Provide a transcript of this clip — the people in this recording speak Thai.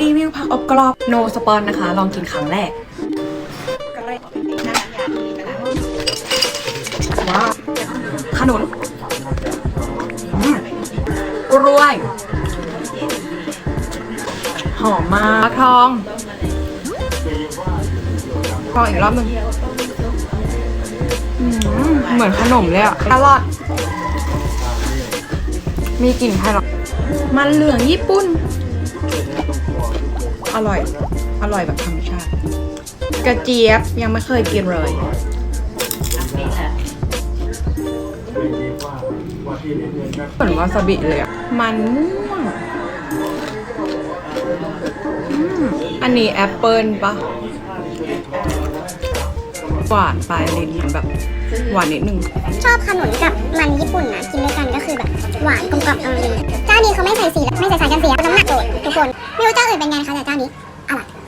รีวิวผักอบกรอบโนสปอนนะคะ ลองกินครั้งแรกว้าวขนุนอืมกล้วย หอมมากทองทองอีกรอบหนึ่งเหมือนขนมเลยอะอร่อยมีกลิ่นไทยหรอมันเหลืองญี่ปุ่น อร่อย อร่อยแบบธรรมชาติ กระเจี๊ยบยังไม่เคยกินเลย เหมือนวาซาบิเลยอะมันม่วงอืมอันนี้แอปเปิลปะหวานปลายลิ้นเหมือนแบบหวานนิดนึง ชอบขนุนกับมันญี่ปุ่นนะกินด้วยกันก็คือแบบหวานกลมกล่อมอร่อยเจ้านี้เขาไม่ใส่สีไม่ใส่สารกัน เป็นไงนะคะจากเจ้านี้อร่อย